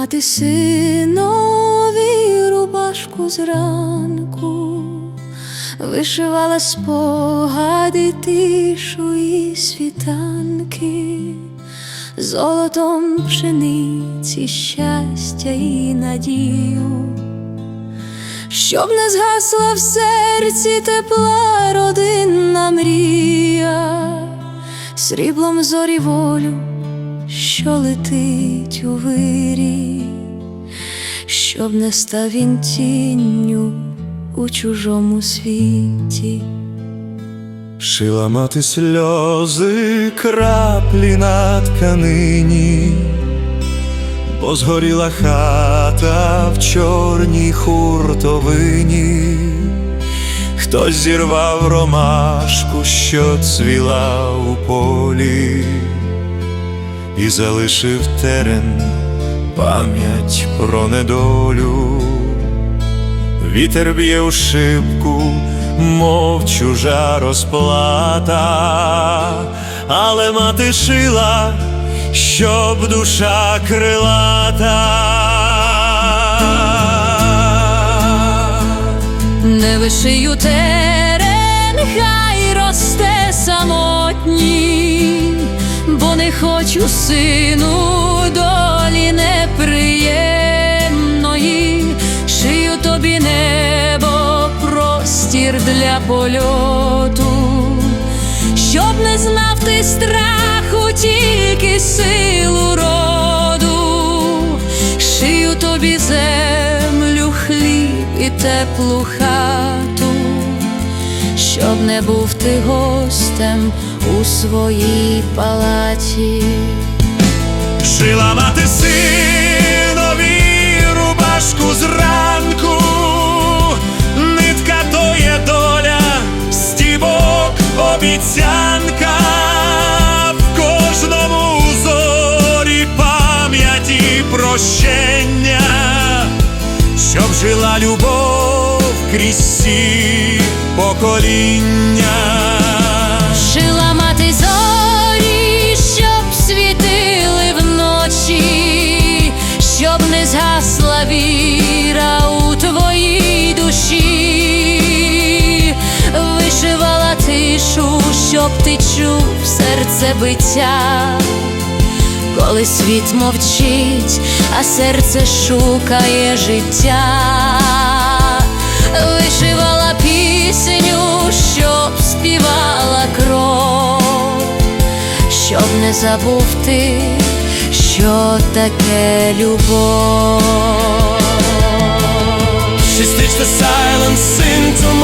мати синові рубашку зранку, вишивала спогади тишу і світанки, золотом пшениці, щастя і надію, щоб не згасла в серці тепла родинна мрія, сріблом зорі волю що летить у вирі, щоб не став він тінню у чужому світі. Шила мати сльози краплі на тканині, бо згоріла хата в чорній хуртовині, хтось зірвав ромашку, що цвіла у полі, і залишив терен пам'ять про недолю. Вітер б'є у шибку, мов чужа розплата, але мати шила, щоб душа крилата. Не вишию терен, хочу сину долі неприємної, шию тобі небо, простір для польоту, щоб не знав ти страху, тільки силу роду, шию тобі землю, хліб і теплу хату, щоб не був ти гостем у своїй палаті. Шила мати синові рубашку зранку, нитка то є доля, стібок обіцянка, прощення, щоб жила любов крізь всі покоління. Жила мати зорі, щоб світили вночі, щоб не згасла віра у твоїй душі, вишивала тишу, щоб ти чув серце биття, коли світ мовчить, а серце шукає життя, забув ти, що таке любов. The silence into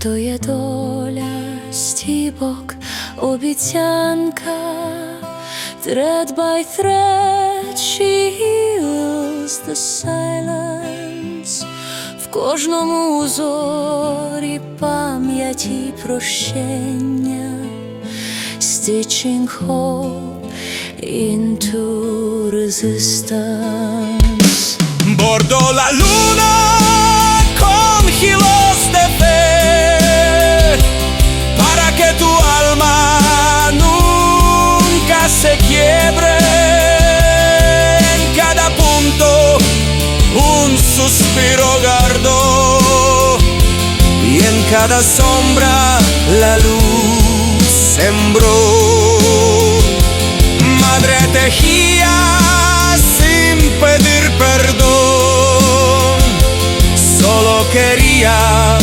Нитка то є доля, стібок, обіцянка, thread by thread she heals the silence в кожному узорі пам'яті прощення, stitching hope into resistance. Bordo la luna con hilos suspiro guardo y en cada sombra la luz sembró. Madre tejía sin pedir perdón, solo quería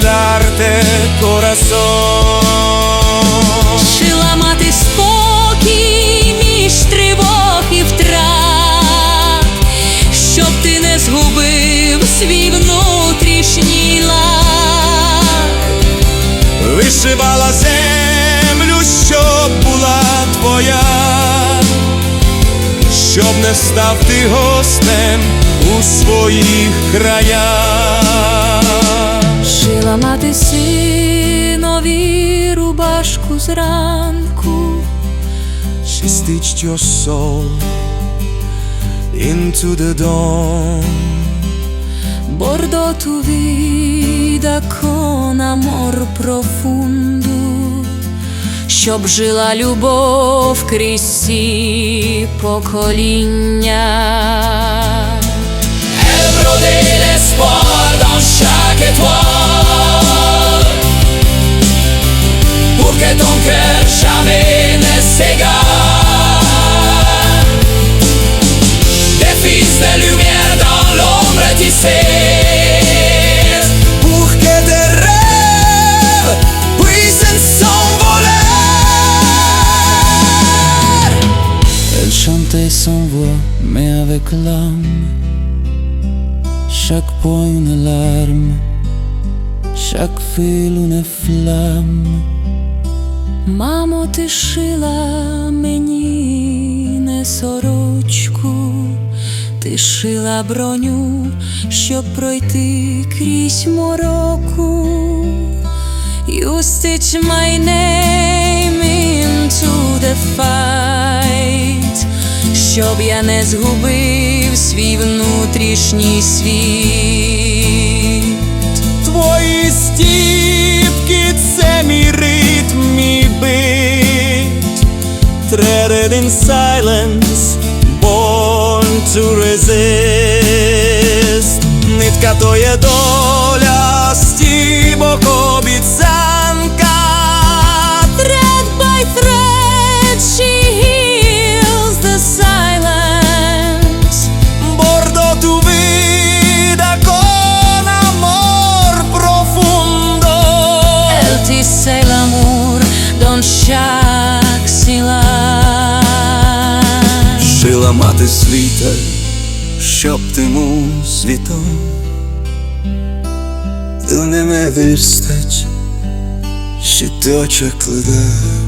darte corazón. Вишивала землю, щоб була твоя, щоб не став ти гостем у своїх краях. Шила мати синові рубашку зранку, She stitched your soul into the dawn. Bordo tu vida con amor profundo, щоб жила любов крізь всі покоління. Elle brodait l'espoir dans chaque étoile mais. Chaque point une larme, chaque fil une flamme. Мамо, ти шила мені не сорочку, ти шила броню, щоб пройти крізь мороку. You stitch my name into the fight, щоб я не згубив свій внутрішній світ. Твої стіпки це мій ритм, мій бит Threaded in silence, born to resist Нитка то є доля, syllabe. Жила мати світа, щоб ти му світом Ти не вистачить вистач, ледах.